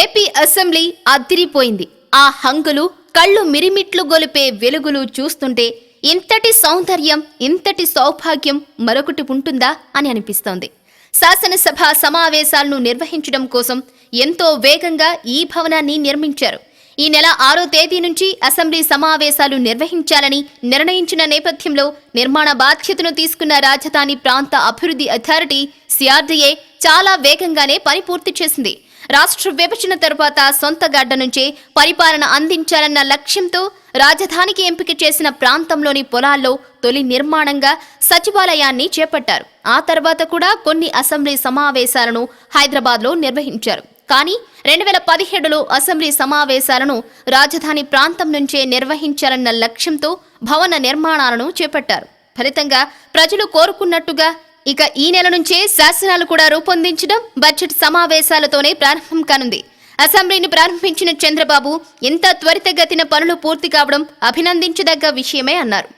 AP assembly అద్దిరిపోయింది ఆ హంగులు కళ్ళు మిరిమిట్లు గొలిపే వెలుగులు చూస్తుంటే ఇంతటి సౌందర్యం ఇంతటి సౌభాగ్యం మరొకటి ఉంటుందా అని అనిపిస్తోంది. శాసనసభ సమావేశాలను నిర్వహించడం కోసం ఎంతో వేగంగా ఈ భవనాన్ని నిర్మించారు. ఈ నెల ఆరో తేదీ నుంచి అసెంబ్లీ సమావేశాలు నిర్వహించాలని నిర్ణయించిన నేపథ్యంలో నిర్మాణ బాధ్యతను తీసుకున్న రాజధాని ప్రాంత అభివృద్ధి అథారిటీ సిఆర్డీఏ చాలా వేగంగానే పని పూర్తి చేసింది. రాష్ట్ర విభజన తర్వాత సొంత గడ్డ నుంచే పరిపాలన అందించాలన్న లక్ష్యంతో రాజధానికి ఎంపిక చేసిన ప్రాంతంలోని పొలాల్లో తొలి నిర్మాణంగా సచివాలయాన్ని చేపట్టారు. ఆ తర్వాత కూడా కొన్ని అసెంబ్లీ సమావేశాలను హైదరాబాద్లో నిర్వహించారు. కానీ రెండు వేల పదిహేడులో అసెంబ్లీ సమావేశాలను రాజధాని ప్రాంతం నుంచే నిర్వహించాలన్న లక్ష్యంతో భవన నిర్మాణాలను చేపట్టారు. ఫలితంగా ప్రజలు కోరుకున్నట్టుగా ఇక ఈ నెల నుంచే శాసనాలు కూడా రూపొందించడం బడ్జెట్ సమావేశాలతోనే ప్రారంభం కానుంది. అసెంబ్లీని ప్రారంభించిన చంద్రబాబు ఇంత త్వరితగతిన పనులు పూర్తి కావడం అభినందించదగ్గ విషయమే అన్నారు.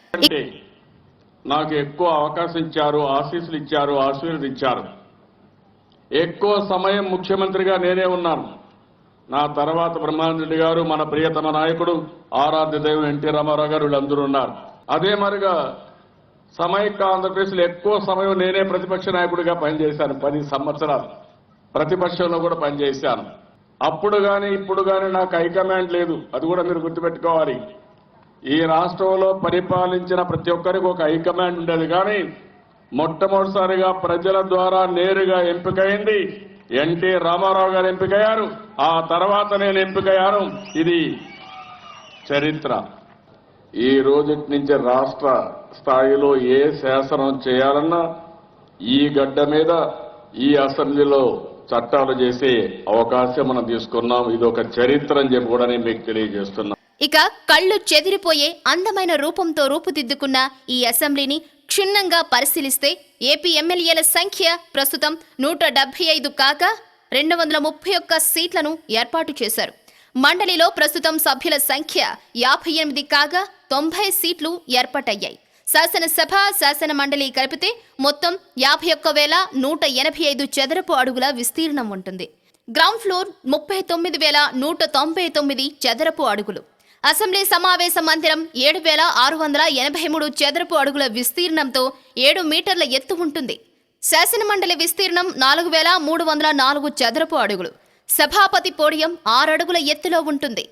నాకు ఎక్కువ అవకాశం ఇచ్చారు ఆశీస్సులు ఇచ్చారు ఆశీర్వదించారు ఎక్కువ సమయం ముఖ్యమంత్రిగా నేనే ఉన్నాను. నా తర్వాత బ్రహ్మానందుడి గారు మన ప్రియతమ నాయకుడు ఆరాధ్య దైవం ఎన్టీ రామారావు గారు వీళ్ళందరూ ఉన్నారు. అదే మరిగా సమైక్య ఆంధ్రప్రదేశ్లో ఎక్కువ సమయం నేనే ప్రతిపక్ష నాయకుడిగా పనిచేశాను. పది సంవత్సరాలు ప్రతిపక్షంలో కూడా పనిచేశాను. అప్పుడు కానీ ఇప్పుడు కానీ నాకు హైకమాండ్ లేదు. అది కూడా మీరు గుర్తుపెట్టుకోవాలి. ఈ రాష్ట్రంలో పరిపాలించిన ప్రతి ఒక్కరికి ఒక హైకమాండ్ ఉండేది. కానీ మొట్టమొదటిసారిగా ప్రజల ద్వారా నేరుగా ఎంపికైంది ఎన్టీ రామారావు గారు ఎంపికయ్యారు. ఆ తర్వాత నేను ఎంపికయ్యాను. ఇది చరిత్ర. ఈ రోజు నుంచి రాష్ట్ర స్థాయిలో ఏ శాసనం చేయాలన్నా ఈ గడ్డ మీద ఈ అసెంబ్లీలో చట్టాలు చేసే అవకాశం మనం తీసుకున్నాం. ఇది ఒక చరిత్ర అని చెప్పి కూడా నేను మీకు తెలియజేస్తున్నా. ఇక కళ్ళు చెదిరిపోయే అందమైన రూపంతో రూపుదిద్దుకున్న ఈ అసెంబ్లీని క్షుణ్ణంగా పరిశీలిస్తే ఏపీ ఎమ్మెల్యేల సంఖ్య ప్రస్తుతం నూట డెబ్బై ఐదు కాక రెండు వందల ముప్పై ఒక్క సీట్లను ఏర్పాటు చేశారు. మండలిలో ప్రస్తుతం సభ్యుల సంఖ్య యాభై ఎనిమిది కాగా తొంభై సీట్లు ఏర్పాటయ్యాయి. శాసనసభ శాసన మండలి కలిపితే మొత్తం యాభై ఒక్క వేల నూట ఎనభై ఐదు చదరపు అడుగుల విస్తీర్ణం ఉంటుంది. గ్రౌండ్ ఫ్లోర్ ముప్పై తొమ్మిది వేల నూట తొంభై తొమ్మిది చదరపు అడుగులు. అసెంబ్లీ సమావేశ మందిరం ఏడు వేల ఆరు వందల ఎనభై మూడు చదరపు అడుగుల విస్తీర్ణంతో ఏడు మీటర్ల ఎత్తు ఉంటుంది. శాసనమండలి విస్తీర్ణం నాలుగు వేల మూడు వందల నాలుగు చదరపు అడుగులు. సభాపతి పోడియం ఆరడుగుల ఎత్తులో ఉంటుంది.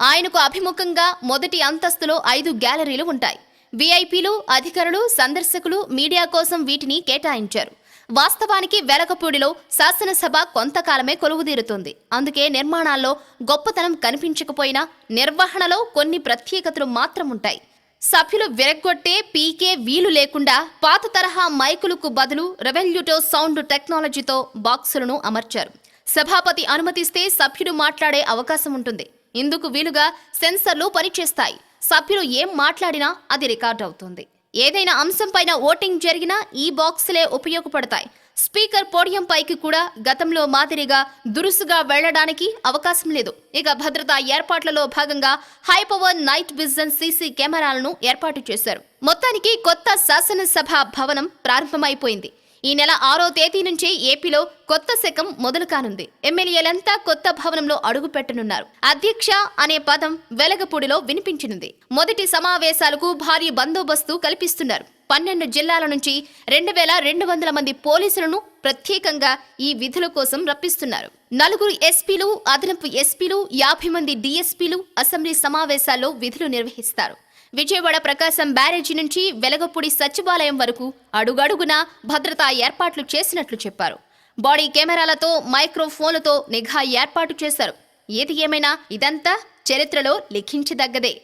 ఆయనకు అభిముఖంగా మొదటి అంతస్తులో ఐదు గ్యాలరీలు ఉంటాయి. వీఐపీలు అధికారులు సందర్శకులు మీడియా కోసం వీటిని కేటాయించారు. వాస్తవానికి వెలకపూడిలో శాసనసభ కొంతకాలమే కొలువుదీరుతుంది. అందుకే నిర్మాణాల్లో గొప్పతనం కనిపించకపోయినా నిర్వహణలో కొన్ని ప్రత్యేకతలు మాత్రం ఉంటాయి సభ్యులు విరగ్గొట్టే పీకే వీలు లేకుండా పాత తరహా మైకులకు బదులు రెవెల్యూటో సౌండ్ టెక్నాలజీతో బాక్సులను అమర్చారు. సభాపతి అనుమతిస్తే సభ్యుడు మాట్లాడే అవకాశం ఉంటుంది ఇందుకు వీలుగా సెన్సర్లు పనిచేస్తాయి. సభ్యులు ఏం మాట్లాడినా అది రికార్డ్ అవుతుంది. ఏదైనా అంశంపైన ఓటింగ్ జరిగినా ఈ బాక్సులే ఉపయోగపడతాయి. స్పీకర్ పోడియం పైకి కూడా గతంలో మాదిరిగా దురుసుగా వెళ్ళడానికి అవకాశం లేదు. ఇక భద్రతా ఏర్పాట్లలో భాగంగా high power night vision CC కెమెరాలను ఏర్పాటు చేశారు. మొత్తానికి కొత్త శాసనసభ భవనం ప్రారంభమైపోయింది. ఈ నెల ఆరో తేదీ నుంచి ఏపీలో కొత్త శకం మొదలు కానుంది. ఎమ్మెల్యేలంతా కొత్త భవనంలో అడుగు పెట్టనున్నారు. అధ్యక్ష అనే పదం వెలగపూడిలో వినిపించనుంది. మొదటి సమావేశాలకు భారీ బందోబస్తు కల్పిస్తున్నారు. పన్నెండు జిల్లాల నుంచి రెండు వేల రెండు వందల మంది పోలీసులను ప్రత్యేకంగా ఈ విధుల కోసం రప్పిస్తున్నారు. నలుగురు ఎస్పీలు అదనపు ఎస్పీలు యాభై మంది డీఎస్పీలు అసెంబ్లీ సమావేశాల్లో విధులు నిర్వహిస్తారు. విజయవాడ ప్రకాశం బ్యారేజీ నుంచి వెలగపూడి సచివాలయం వరకు అడుగడుగున భద్రతా ఏర్పాట్లు చేసినట్లు చెప్పారు. బాడీ కెమెరాలతో మైక్రోఫోన్లతో నిఘా ఏర్పాటు చేశారు. ఏది ఏమైనా ఇదంతా చరిత్రలో లిఖించదగ్గదే.